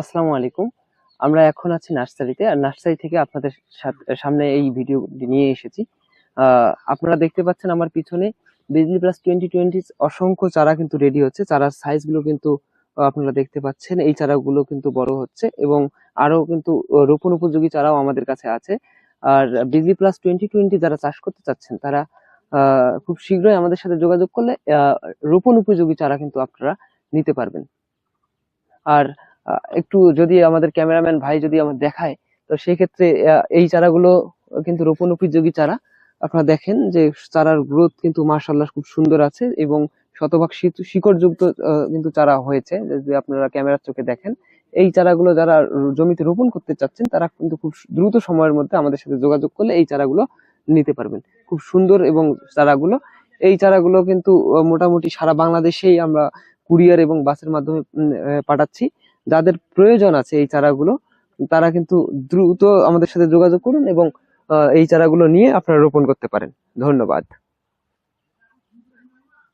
আসসালামু আলাইকুম। আমরা এখন আছি নার্সারিতে, আর নার্সারি থেকে আপনাদের সামনে এই ভিডিও নিয়ে এসেছি। আপনারা দেখতে পাচ্ছেন আমার পিছনে বিজলি প্লাস টোয়েন্টি টোয়েন্টি অসংখ্য চারা কিন্তু রেডি হচ্ছে। চারার সাইজগুলো কিন্তু আপনারা দেখতে পাচ্ছেন। এই চারাগুলো কিন্তু বড় হচ্ছে এবং আরও কিন্তু রোপণ উপযোগী চারাও আমাদের কাছে আছে। আর বিজলি প্লাস টোয়েন্টি টোয়েন্টি যারা চাষ করতে চাচ্ছেন, তারা খুব শীঘ্রই আমাদের সাথে যোগাযোগ করলে রোপণ উপযোগী চারা কিন্তু আপনারা নিতে পারবেন। আর একটু যদি আমাদের ক্যামেরাম্যান ভাই যদি আমার দেখায় তো সেই ক্ষেত্রে আহ, এই চারাগুলো কিন্তু রোপণ উপযোগী চারা। আপনারা দেখেন যে চারার গ্রোথ কিন্তু মার্শাল্লাহ খুব সুন্দর আছে এবং শতভাগ শিকড়যুক্ত কিন্তু চারা হয়েছে যদি আপনারা ক্যামেরার চোখে দেখেন। এই চারাগুলো যারা জমিতে রোপণ করতে চাচ্ছেন তারা কিন্তু খুব দ্রুত সময়ের মধ্যে আমাদের সাথে যোগাযোগ করলে এই চারাগুলো নিতে পারবেন। খুব সুন্দর এবং চারাগুলো। এই চারাগুলো কিন্তু মোটামুটি সারা বাংলাদেশেই আমরা কুরিয়ার এবং বাসের মাধ্যমে পাঠাচ্ছি। যাদের প্রয়োজন আছে এই চারাগুলো, তারা কিন্তু দ্রুত আমাদের সাথে যোগাযোগ করুন এবং এই চারাগুলো নিয়ে আপনারা রোপণ করতে পারেন। ধন্যবাদ।